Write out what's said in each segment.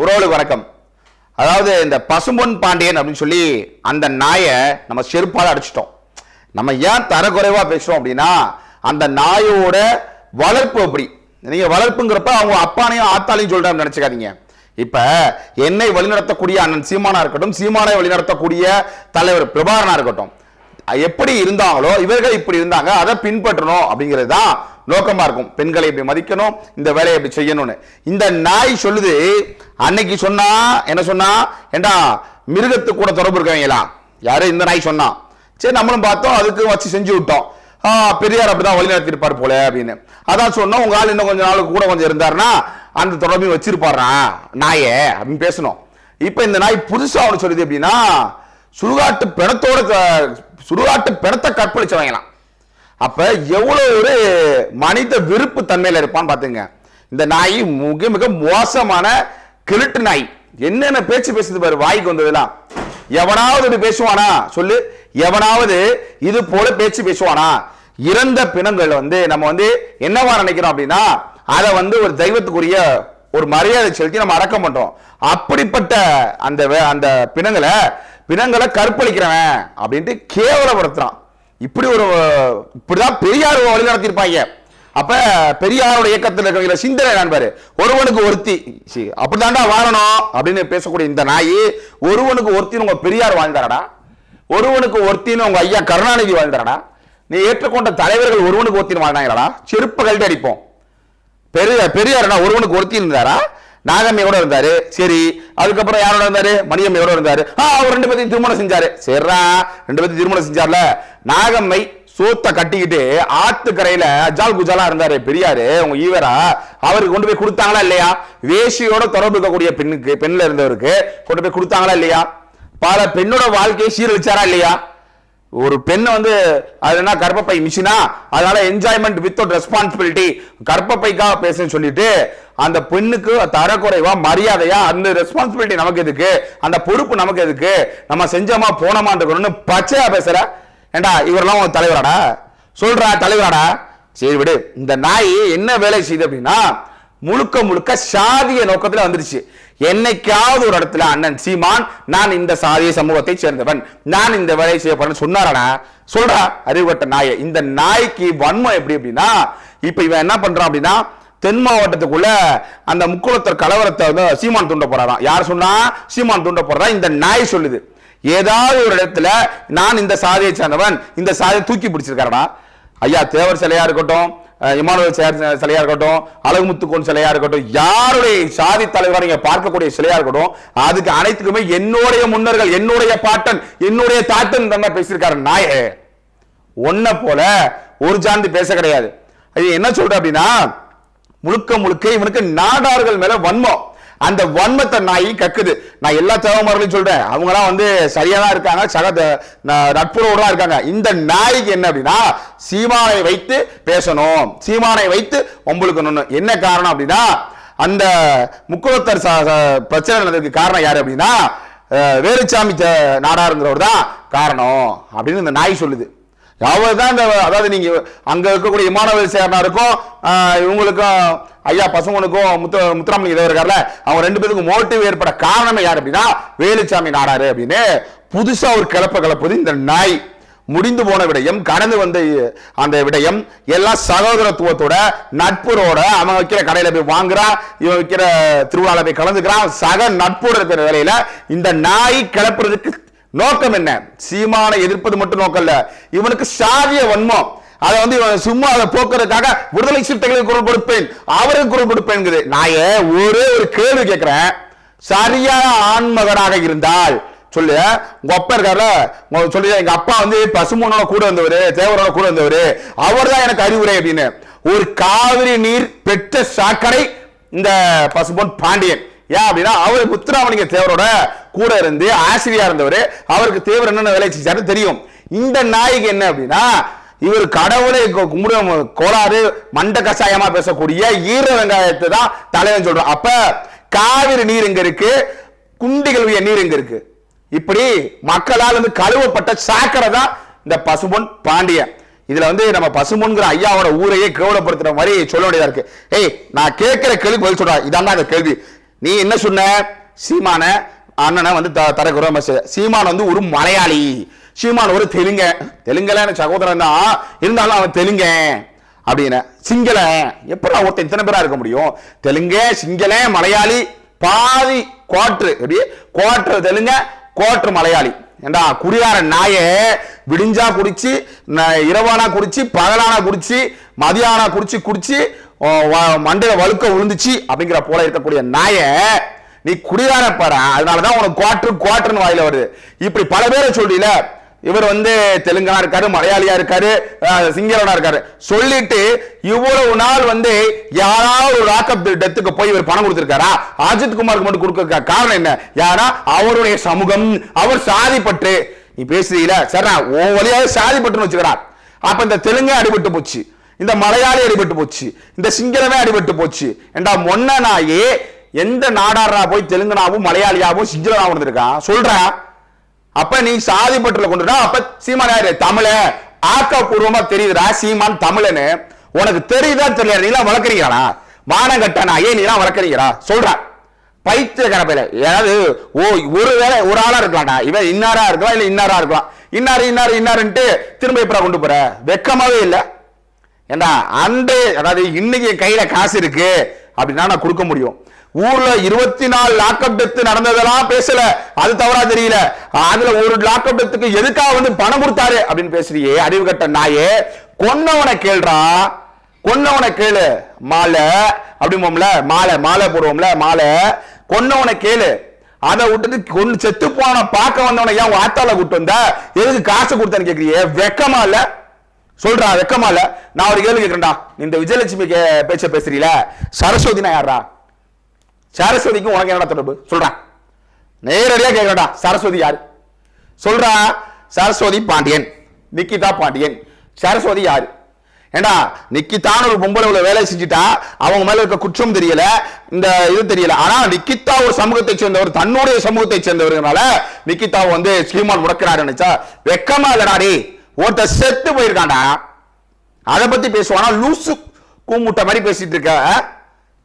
உறவுகளுக்கு வணக்கம். அதாவது இந்த பசும்பொன் பாண்டியன் அப்படின்னு சொல்லி அந்த நாயை நம்ம செருப்பால அடிச்சிட்டோம். நம்ம ஏன் தரக்குறைவா பேசுறோம் அப்படின்னா அந்த நாயோட வளர்ப்பு அப்படி. நீங்கள் வளர்ப்புங்கிறப்ப அவங்க அப்பானையும் ஆத்தாலையும் சொல்றாங்க நினச்சிக்காதீங்க. இப்போ என்னை வழிநடத்தக்கூடிய அண்ணன் சீமானா இருக்கட்டும் சீமானை வழிநடத்தக்கூடிய தலைவர் பிரபாகரனா இருக்கட்டும். எப்படி இருந்தாங்களோ இவர்கள் இப்படி இருந்தாங்க அதை பின்பற்றணும் அப்படிங்கிறது தான் நோக்கமா இருக்கும். பெண்களை இப்படி மதிக்கணும் இந்த வேலையை இப்படி செய்யணும்னு. இந்த நாய் சொல்லுது அன்னைக்கு சொன்னா என்ன சொன்னா? ஏண்டா மிருகத்துக்கு கூட தொடர்பு இருக்கவங்களா யாரு இந்த நாய் சொன்னா. சரி நம்மளும் பார்த்தோம் அதுக்கு வச்சு செஞ்சு விட்டோம். பெரியார் அப்படிதான் வழி நடத்திருப்பார் போல அப்படின்னு. அதான் சொன்னோம் உங்க ஆள் இன்னும் கொஞ்ச நாளுக்கு கூட கொஞ்சம் இருந்தாருன்னா அந்த தொடர்பையும் வச்சிருப்பாரா? நாயே அப்படின்னு பேசணும். இப்ப இந்த நாய் புதுசா அவனு சொல்லுது அப்படின்னா சுடுகாட்டு பிணத்தோட சுடுகாட்டு பிணத்தை கற்பழிச்சவங்களாம் அப்ப எவ்வளவு ஒரு மனித விருப்பு தன்மையில இருப்பான்னு பாத்துங்க. இந்த நாய் மிக மிக மோசமான கிழட்டு நாய். என்னென்ன பேச்சு பேசுது பாரு வாய்க்கு வந்ததெல்லாம். எவனாவது இப்படி பேசுவானா? சொல்லு. எவனாவது இது போல பேச்சு பேசுவானா? இறந்த பிணங்கள் வந்து நம்ம வந்து என்னவா நினைக்கிறோம் அப்படின்னா அதை வந்து ஒரு தெய்வத்துக்குரிய ஒரு மரியாதை செலுத்தி நம்ம அடக்கம் பண்றோம். அப்படிப்பட்ட அந்த வே- அந்த பிணங்களை பிணங்களை கற்பழிக்கிறவன் அப்படின்ட்டு கேவலப்படுத்துறான். இப்படி ஒரு இப்படிதான் பெரியார் வழி நடத்தியிருப்பாங்க. அப்ப பெரியாரோட இயக்கத்தில் இருக்கிற சிந்தனை நான் பாரு. ஒருவனுக்கு ஒருத்தி அப்படிதான்டா வாழணும் அப்படின்னு பேசக்கூடிய இந்த நாய் ஒருவனுக்கு ஒருத்தின்னு உங்க பெரியார் வாழ்ந்தாரடா. ஒருவனுக்கு ஒருத்தின்னு உங்க ஐயா கருணாநிதி வாழ்ந்தாரடா. நீ ஏற்றுக்கொண்ட தலைவர்கள் ஒருவனுக்கு ஒருத்தின்னு வாழ்ந்தாங்களா செருப்பு கழட்டி அடிப்போம். பெரிய பெரியார்னா ஒருவனுக்கு ஒருத்தி இருந்தாரா? நாகம்மையோட இருந்தாரு? சரி. அதுக்கப்புறம் யாரோட இருந்தாரு? மணியம்மையோட இருந்தாரு? ஆ அவர் ரெண்டு பேர்த்தையும் திருமணம் செஞ்சாரு. சரிடா ரெண்டு பேர்த்தையும் திருமணம் செஞ்சார்ல. நாகம்மை சோத்தை கட்டிக்கிட்டு ஆத்துக்கரையில அஜால் குஜாலா இருந்தாரு பெரியாரு உங்க ஈவரா. அவருக்கு கொண்டு போய் கொடுத்தாங்களா இல்லையா? வேஷியோட தொடர்பு இருக்கக்கூடிய பெண்ணுக்கு பெண்ல இருந்தவருக்கு கொண்டு போய் கொடுத்தாங்களா இல்லையா? பல பெண்ணோட வாழ்க்கையை சீரழிச்சாரா இல்லையா? ஒரு பெண்ணை வந்து அது என்ன கர்ப்பப்பை மிஷினா? அதனால என்ஜாய்மெண்ட் வித்தவுட் ரெஸ்பான்சிபிலிட்டி கர்ப்பப்பைக்காக பேசுன்னு சொல்லிட்டு அந்த பெண்ணுக்கு தரக்குறைவா மரியாதையா அந்த ரெஸ்பான்சிபிலிட்டி நமக்கு எதுக்கு? அந்த பொறுப்பு நமக்கு எதுக்கு? நம்ம செஞ்சோமா போனோமான்னு இருக்கணும்னு பச்சையா பேசுற. ஏண்டா இவரெல்லாம் உன் தலைவராடா? சொல்றா தலைவராடா? சரி விடு. இந்த நாய் என்ன வேலை செய்யுது அப்படின்னா முழுக்க முழுக்க சாதிய நோக்கத்துல வந்துருச்சு. என்னைக்காவது ஒரு இடத்துல அண்ணன் சீமான் நான் இந்த சாதிய சமூகத்தை சேர்ந்தவன் நான் இந்த வேலையை செய்ய போறேன்னு சொன்னாரடா? சொல்றா அறிவுகட்ட நாயை இந்த நாய்க்கு வன்மம் எப்படி அப்படின்னா இப்ப இவன் என்ன பண்றான் அப்படின்னா தென் மாவட்டத்துக்குள்ள அந்த முக்குளத்தர் கலவரத்தை வந்து சீமான் தூண்ட போறாராம். யார் சொன்னா? சீமான் தூண்ட போறா இந்த நாய் சொல்லுது. ஏதாவது ஒரு இடத்துல நான் இந்த சாதியை சேர்ந்தவன் இந்த சாதியை தூக்கி பிடிச்சிருக்காரடா. ஐயா தேவர் சிலையா இருக்கட்டும் இமானுவல் சிலையா- சிலையா இருக்கட்டும் அழகுமுத்துக்கோன் சிலையா இருக்கட்டும் யாருடைய சாதி தலைவராக நீங்க பார்க்கக்கூடிய சிலையா இருக்கட்டும் அதுக்கு அனைத்துக்குமே என்னுடைய முன்னர்கள் என்னுடைய பாட்டன் என்னுடைய தாட்டன் தான் பேசியிருக்காரு நாயே ஒன்ன போல ஒரு சார்ந்து பேச கிடையாது. அது என்ன சொல்ற அப்படின்னா முழுக்க முழுக்க இவனுக்கு நாடார்கள் மேல வன்மம். அந்த வன்மத்தை நாய் கக்குது. நான் எல்லா தேவமர்களையும் சொல்றேன். அவங்கலாம் வந்து சரியா தான் இருக்காங்க. சக நட்புறவோட தான் இருக்காங்க. இந்த நாய்க்கு என்ன அப்படின்னா சீமானை வைத்து பேசணும். சீமானை வைத்து உங்களுக்கு என்ன காரணம் அப்படின்னா அந்த முக்குளத்தர் ச- பிரச்சனை நடந்ததுக்கு காரணம் யாரு அப்படின்னா வேலுச்சாமி த- நாடாருங்கிறவர் தான் காரணம் அப்படின்னு இந்த நாய் சொல்லுது. அவர் தான் இந்த அதாவது நீங்கள் அங்கே இருக்கக்கூடிய இமானவேல் சேர்னாருக்கும் இவங்களுக்கும் ஐயா பசங்களுக்கும் முத்து முத்துராமலிங்க இதோ இருக்கார்ல அவங்க ரெண்டு பேருக்கும் மோட்டிவ் ஏற்பட காரணமே யார் அப்படின்னா வேலுச்சாமி நாடாரு அப்படின்னு புதுசாக ஒரு கிளப்ப கிளப்புது இந்த நாய். முடிந்து போன விடயம் கடந்து வந்த அந்த விடயம் எல்லாம் சகோதரத்துவத்தோட நட்புறோட அவன் வைக்கிற கடையில போய் வாங்குறான் இவன் வைக்கிற திருவிழாவில் போய் கலந்துக்கிறான் சக நட்போட இருக்கிற வேலையில இந்த நாய் கிளப்புறதுக்கு நோக்கம் என்ன? சீமானை எதிர்ப்பது மட்டும் நோக்கம் இல்ல இவனுக்கு சாதிய வன்மம். அதை வந்து இவன் சும்மா அதை போக்குறதுக்காக விடுதலை சிறுத்தைகளுக்கு குரல் கொடுப்பேன். அவருக்கு குரல் கொடுப்பேன் நான் ஒரே ஒரு கேள்வி கேட்கிறேன் சரியான ஆண்மகனாக இருந்தால் சொல்லு உங்க அப்பா இருக்காருல? உங்க சொல்லி எங்க அப்பா வந்து பசுமனோட கூட வந்தவரு தேவரோட கூட வந்தவரு அவர் தான் எனக்கு அறிவுரை அப்படின்னு. ஒரு காவிரி நீர் பெற்ற சாக்கடை இந்த பசுபொன் பாண்டியன். ஏன் அப்படின்னா அவர் முத்துராமலிங்க தேவரோட கூட இருந்து ஆசிரியா இருந்தவர் அவருக்கு தேவர் என்னென்ன வேலை செஞ்சாரு தெரியும். இந்த நாய்க்கு என்ன அப்படின்னா இவர் கடவுளை கும்பிட கோளாறு மண்ட கஷாயமா பேசக்கூடிய ஈர வெங்காயத்தை தான் தலைவன் சொல்றோம் அப்ப காவிரி நீர் இங்க இருக்கு? குண்டிகள் நீர் இங்க இருக்கு? இப்படி மக்களால் வந்து கழுவப்பட்ட சாக்கரை தான் இந்த பசுபொன் பாண்டியன். இதுல வந்து நம்ம பசுமுன்கிற ஐயாவோட ஊரையே கேவலப்படுத்துற மாதிரி சொல்ல வேண்டியதா இருக்கு. ஏய் நான் கேட்கிற கேள்வி பதில் சொல்றா இதான் அந்த கேள்வி. நீ என்ன சொன்ன? சீமான அண்ணனை வந்து த தரக்குற சீமான் வந்து ஒரு மலையாளி. சீமான் ஒரு தெலுங்க. தெலுங்கல சகோதரன் தான். இருந்தாலும் அவன் தெலுங்க. அப்படின்னு. சிங்கள. எப்படி ஒருத்தன் இத்தனை பேரா இருக்க முடியும்? தெலுங்க சிங்கள மலையாளி பாதி குவாட்ரு எப்படி? குவாட்ரு தெலுங்க குவாட்ரு மலையாளி. ஏண்டா குடியார நாய விடிஞ்சா குடிச்சு ந- இரவானா குடிச்சு பகலானா குடிச்சு மதியானா குடிச்சு குடிச்சு வ- மண்டையில வழுக்க விழுந்துச்சு அப்படிங்கிற போல இருக்கக்கூடிய நாயை நீ குடிதான பாரு அதனாலதான் உனக்கு குவாட்டர் குவாட்டர்னு வாயில வருது. இப்படி பல பேரை சொல்றீல இவர் வந்து தெலுங்கனா இருக்காரு மலையாளியா இருக்காரு சிங்களனா இருக்காரு. சொல்லிட்டு இவ்வளவு நாள் வந்து யாராவது ஒரு ராக்கப் டெத்துக்கு போய் இவர் பணம் கொடுத்திருக்காரா? அஜித் குமாருக்கு மட்டும் கொடுக்க காரணம் என்ன? யாரா அவருடைய சமூகம் அவர் சாதி பற்று. நீ பேசுறீல? சரிடா உன் வழியாக சாதி பற்றுன்னு வச்சுக்கிறா அப்ப இந்த தெலுங்கு அடிபட்டு போச்சு. இந்த மலையாளி அடிபட்டு போச்சு. இந்த சிங்களமே அடிபட்டு போச்சு. என்றா மொன்ன நாயே எந்த நாடாரா போய் தெலுங்கனாவும் மலையாளியாவும் சிங்களனாவும் இருந்திருக்கான்? சொல்றா. அப்ப நீ சாதி பற்றுல கொண்டுடா அப்ப சீமான் யாரு? தமிழ. ஆக்கப்பூர்வமா தெரியுதுடா சீமான் தமிழனு உனக்கு தெரியுதா தெரியல நீ எல்லாம் வளர்க்குறீங்களா மானம் கட்டானா ஏன் நீ எல்லாம் வளர்க்குறீங்களா சொல்றா. பைத்தியக்கார பையில ஏதாவது ஓ ஒரு வேளை ஒரு ஆளா இருக்கலாம்டா. இவன் இன்னாரா இருக்கலாம் இல்ல இன்னாரா இருக்கலாம். இன்னாரு இன்னாரு இன்னாருன்ட்டு திரும்ப எப்படா கொண்டு போற? வெக்கமாவே இல்ல. ஏண்டா அன்றே அதாவது இன்னைக்கு கையில காசு இருக்கு. அப்படின்னா நான் கொடுக்க முடியும். ஊர்ல இருபத்தி நாலு லாக்அப் டெத் நடந்ததெல்லாம் பேசல. அது தவறா தெரியல. அதுல ஒரு லாக்அப் டெத்துக்கு எதுக்காக வந்து பணம் கொடுத்தாரு அப்படின்னு பேசுறியே அறிவு கட்ட நாயே. கொன்னவனை கேள்றா. கொன்னவனை கேளு. மாலை அப்படிம்போம்ல மாலை மாலை போடுவோம்ல மாலை. கொன்னவனை கேளு. அதை விட்டுட்டு கொண்டு செத்து போன பார்க்க வந்தவனை ஏன் உன் ஆத்தால கூட்டு வந்த? எதுக்கு காசு கொடுத்தேன்னு கேக்குறியே? வெக்கமா இல்ல. சொல்றா வெக்கமா இல்ல. நான் ஒரு கேள்வி கேட்கிறேன்டா இந்த விஜயலட்சுமி கே- பேச்ச பேசுறீல. சரஸ்வதினா யாரா சரஸ்வதிக்கும் உனக்கு என்னடா தொடர்பு? சொல்றேன் நேரடியாக கேட்கடா சரஸ்வதி யாரு? சொல்றா சரஸ்வதி பாண்டியன். நிக்கிதா பாண்டியன். சரஸ்வதி யாரு? ஏண்டா நிக்கிதான் ஒரு பொம்பளை உள்ள வேலை செஞ்சுட்டா அவங்க மேல இருக்க குற்றம் தெரியல இந்த இது தெரியல. ஆனா நிக்கிதா ஒரு சமூகத்தை சேர்ந்தவர் தன்னுடைய சமூகத்தை சேர்ந்தவர்னால நிக்கிதா வந்து ஸ்ரீமான் முடக்கிறாரு நினைச்சா வெக்கமா இல்லடாடி டேய். ஒருத்த செத்து போயிருக்காண்டா அதை பத்தி பேசுவானா? லூசு கூமுட்ட மாதிரி பேசிட்டு இருக்க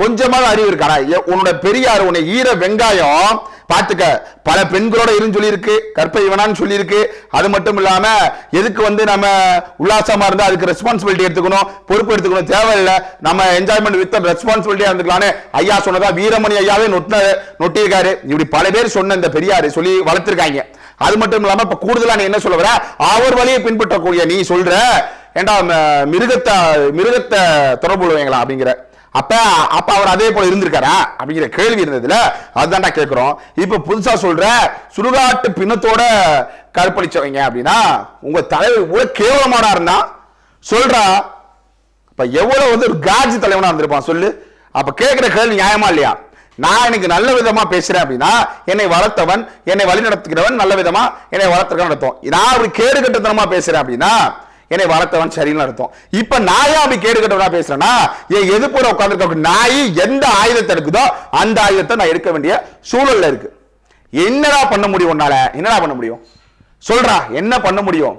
கொஞ்சமாவது அறிவு இருக்காடா எ- உன்னோட பெரியார் உன்னை ஈர வெங்காயம் பார்த்துக்க பல பெண்களோட இருந்து சொல்லியிருக்கு கற்பை வேணான்னு சொல்லியிருக்கு. அது மட்டும் இல்லாம எதுக்கு வந்து நம்ம உல்லாசமா இருந்தா அதுக்கு ரெஸ்பான்சிபிலிட்டி எடுத்துக்கணும் பொறுப்பு எடுத்துக்கணும் தேவையில்லை. நம்ம என்ஜாய்மெண்ட் வித் ரெஸ்பான்சிபிலிட்டியா இருந்துக்கலாம்னு ஐயா சொன்னதா வீரமணி ஐயாவே நொட்டின நொட்டியிருக்காரு. இப்படி பல பேர் சொன்ன இந்த பெரியார் சொல்லி வளர்த்திருக்காங்க. அது மட்டும் இல்லாம இப்ப கூடுதலா நீ என்ன சொல்ல வர? அவர் வழியை பின்பற்றக்கூடிய நீ சொல்ற ஏண்டா ம- மிருகத்தை மிருகத்தை தொடர்பு அப்படிங்கிற அப்ப அப்ப அவர் அதே போல இருந்திருக்காரா? அப்படிங்கிற கேள்வி இருந்ததுல அதுதான்டா கேட்கிறோம் இப்ப புதுசா சொல்ற சுடுகாட்டு பின்னத்தோட கற்பழிச்சவங்க அப்படின்னா உங்க தலைவர் கூட கேவலமானா இருந்தா சொல்றா இப்ப எவ்வளவு வந்து ஒரு காஜி தலைவனா இருந்திருப்பான் சொல்லு. அப்ப கேட்கிற கேள்வி நியாயமா இல்லையா? நான் எனக்கு நல்ல விதமா பேசுறேன் அப்படின்னா என்னை வளர்த்தவன் என்னை வழி நடத்துகிறவன் நல்ல விதமா என்னை வளர்த்துக்க நடத்தும் நான் ஒரு கேடு கட்டத்தனமா பேசுறேன் அப்படின்னா என்னை வளர்த்தவன் சரின்னு அர்த்தம். இப்ப நாயா அப்படி கேடு கட்டவனா பேசுறேன்னா என் எதிர்ப்புற உட்காந்துருக்க நாய் எந்த ஆயுதத்தை எடுக்குதோ அந்த ஆயுதத்தை நான் எடுக்க வேண்டிய சூழல்ல இருக்கு. என்னடா பண்ண முடியும் உன்னால? என்னடா பண்ண முடியும்? சொல்றா என்ன பண்ண முடியும்?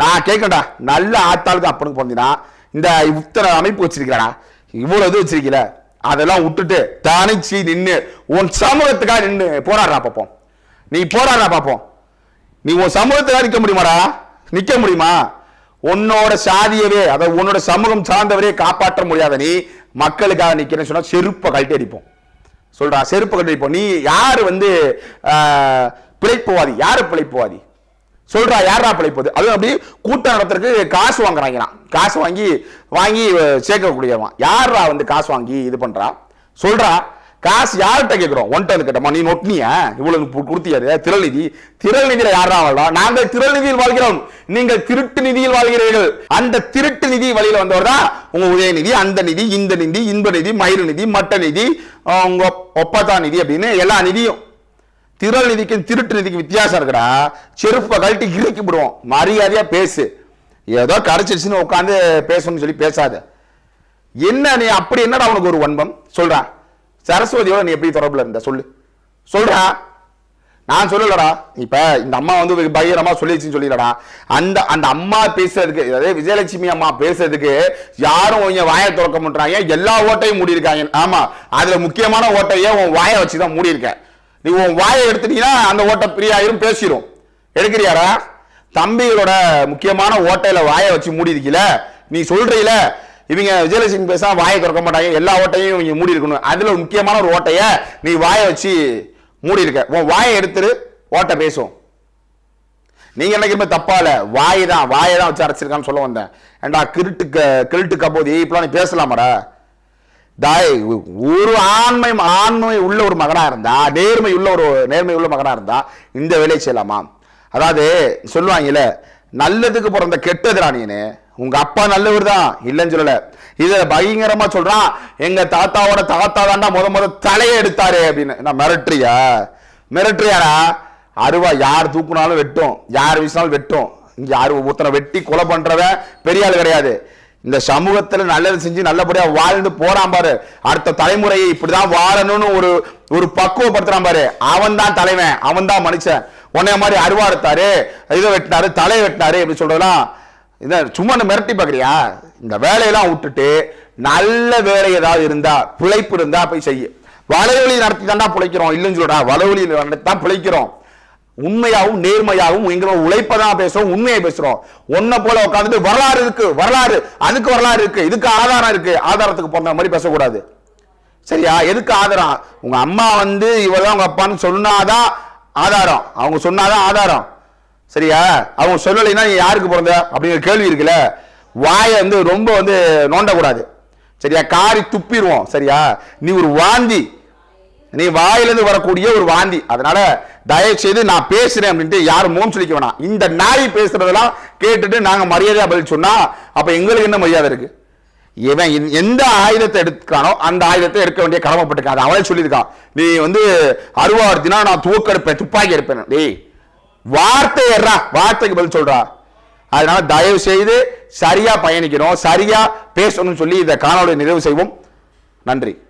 நான் கேட்கடா நல்ல ஆத்தாளுக்கு அப்பனுக்கு பிறந்தினா இந்த இத்தனை அமைப்பு வச்சிருக்கிறா இவ்வளவு இது வச்சிருக்கல. அதெல்லாம் விட்டுட்டு தனிச்சு நின்று உன் சமூகத்துக்காக நின்று போராடுறா பார்ப்போம் நீ போராடுறா பார்ப்போம் நீ உன் சமூகத்துக்காக நிற்க முடியுமாடா? நிற்க முடியுமா? உன்னோட சாதியவே அதாவது உன்னோட சமூகம் சார்ந்தவரே காப்பாற்ற முடியாத நீ மக்களுக்காக நிற்கிறேன்னு சொன்னால் செருப்பை கழட்டி அடிப்போம். சொல்றா செருப்பு கழட்டி அடிப்போம். நீ யார் வந்து பிழைப்புவாதி? யார் பிழைப்புவாதி? சொல்றா யாரா பிழைப்பது அதுவும் அப்படி கூட்டம் நடத்துறதுக்கு காசு வாங்குறாங்களாம். காசு வாங்கி வாங்கி சேர்க்கக்கூடியவான் சேர்க்கக்கூடியவன். யாரா வந்து காசு வாங்கி இது பண்றா? சொல்றா காசு யார்கிட்ட கேட்குறோம் ஒன் வந்து கேட்டோமா நீ நொட்னியா இவ்வளவு கொடுத்தியாரு திரள்நிதி. திரள்நிதியில யாரா வாழ்றோம் நாங்கள் திரள்நிதியில் வாழ்கிறோம். நீங்கள் திருட்டு நிதியில் வாழ்கிறீர்கள். அந்த திருட்டு நிதி வழியில் வந்தவர் தான் உங்க உதயநிதி அந்த நிதி இந்த நிதி இன்ப நிதி மயிறு நிதி மட்ட நிதி உங்க ஒப்பதா நிதி அப்படின்னு எல்லா நிதியும். திரள் நிதிக்கும் திருட்டு நிதிக்கும் வித்தியாசம் இருக்குடா. செருப்பை கழட்டி இறுக்கி விடுவோம் மரியாதையா பேசு. ஏதோ கரைச்சிருச்சுன்னு உட்காந்து பேசணும்னு சொல்லி பேசாத. என்ன நீ அப்படி என்னடா உனக்கு ஒரு வன்பம்? சொல்றான் சரஸ்வதியோட நீ எப்படி தொடர்பில் இருந்த? சொல்லு. சொல்றா. நான் சொல்லலடா. இப்ப இந்த அம்மா வந்து பயங்கரமாக சொல்லிடுச்சுன்னு சொல்லிடடா. அந்த அந்த அம்மா பேசுறதுக்கு அதாவது விஜயலட்சுமி அம்மா பேசுறதுக்கு யாரும் உங்க வாயை திறக்க மாட்டாங்க எல்லா ஓட்டையும் மூடி இருக்காங்க ஆமா. அதுல முக்கியமான ஓட்டையே உன் வாயை வச்சுதான் மூடி இருக்க நீ உன் வாயை எடுத்துட்டீங்கன்னா அந்த ஓட்டை பிரியாயிரும் பேசிடும் எடுக்கிறியாரா தம்பிகளோட முக்கியமான ஓட்டையில வாயை வச்சு மூடி இருக்கீல நீ சொல்றீல? இவங்க விஜயலட்சுமி பேசா வாயை திறக்க மாட்டாங்க. எல்லா ஓட்டையும் இவங்க மூடி இருக்கணும். அதுல முக்கியமான ஒரு ஓட்டைய நீ வாயை வச்சு மூடி இருக்க. உன் வாயை எடுத்துரு ஓட்டை பேசும் நீங்க என்னைக்குமே தப்பா இல்ல. வாய் தான் வாயை தான் வச்சு அரைச்சிருக்கான்னு சொல்ல வந்தேன். ஏண்டா கிருட்டு கிருட்டு கபோதி இப்பெல்லாம் நீ பேசலாமாடா? தாய் ஒரு ஆண்மை ஆண்மை உள்ள ஒரு மகனா இருந்தா நேர்மை உள்ள ஒரு நேர்மை உள்ள மகனா இருந்தா இந்த வேலையை செய்யலாமா? அதாவது சொல்லுவாங்கல்ல நல்லதுக்கு பிறந்த கெட்டதுடா நீனு உங்க அப்பா நல்லவர் தான் இல்லைன்னு சொல்லல. இதை பயங்கரமா சொல்றான். எங்க தாத்தாவோட தாத்தா தாண்டா முத முத தலையை எடுத்தாரு அப்படின்னு. நான் மிரட்டுறியா? மிரட்டுறியாரா அருவா யார் தூக்குனாலும் வெட்டும். யார் வீசினாலும் வெட்டும். இங்க யார் ஒருத்தனை வெட்டி கொலை பண்றவன் பெரிய ஆள் கிடையாது. இந்த சமூகத்துல நல்லது செஞ்சு நல்லபடியா வாழ்ந்து போறான் பாரு. அடுத்த தலைமுறையை இப்படிதான் வாழணும்னு ஒரு ஒரு பக்குவப்படுத்துறான் பாரு. அவன் தான் தலைவன் அவன் தான் மனுஷன். உன்னைய மாதிரி அருவா எடுத்தாரு இதை வெட்டினாரு தலையை வெட்டினாரு இப்படி சொல்கிறதுனா இதை சும்மா மிரட்டி பார்க்குறியா? இந்த வேலையெல்லாம் விட்டுட்டு நல்ல வேலை ஏதாவது இருந்தா பிழைப்பு இருந்தா போய் செய்ய வலைவழி நடத்தி தான்டா பிழைக்கிறோம் இல்லைன்னு சொல்றா வலைவழி நடத்தி தான் பிழைக்கிறோம். உண்மையாகவும் நேர்மையாகவும் எங்களோட உழைப்பை தான் பேசுறோம் உண்மையை பேசுறோம். ஒன்ன போல உட்காந்துட்டு வரலாறு இருக்கு வரலாறு. அதுக்கு வரலாறு இருக்கு இதுக்கு ஆதாரம் இருக்கு. ஆதாரத்துக்கு போன மாதிரி பேசக்கூடாது. சரியா? எதுக்கு ஆதாரம்? உங்க அம்மா வந்து இவதான் உங்க அப்பான்னு சொன்னாதான் ஆதாரம். அவங்க சொன்னாதான் ஆதாரம். சரியா? அவங்க சொல்லலைன்னா நீ யாருக்கு பிறந்த? அப்படிங்கிற கேள்வி இருக்குல்ல? வாயை வந்து ரொம்ப வந்து நோண்டக்கூடாது. சரியா? காரி துப்பிடுவோம். சரியா? நீ ஒரு வாந்தி. நீ வாயிலிருந்து வரக்கூடிய ஒரு வாந்தி. அதனால தயவு செய்து நான் பேசுறேன் அப்படின்ட்டு யாரும் மோம் சொல்லிக்க வேணாம். இந்த நாய் பேசுறதெல்லாம் கேட்டுட்டு நாங்கள் மரியாதையா பதில் சொன்னா அப்ப எங்களுக்கு என்ன மரியாதை இருக்கு? இவன் எந்த- எந்த ஆயுதத்தை எடுக்கானோ அந்த ஆயுதத்தை எடுக்க வேண்டிய கடமைப்பட்டிருக்கான். அவளே சொல்லியிருக்கான். நீ வந்து அருவா எடுத்தினா நான் தூக்க எடுப்பேன் துப்பாக்கி எடுப்பேன் டேய் வார்த்தை ஏறா வார்த்தைக்கு பதில் சொல்றா. அதனால தயவு செய்து சரியா பயணிக்கணும். சரியா பேசணும்னு சொல்லி இந்த காணொலி நிறைவு செய்வோம். நன்றி.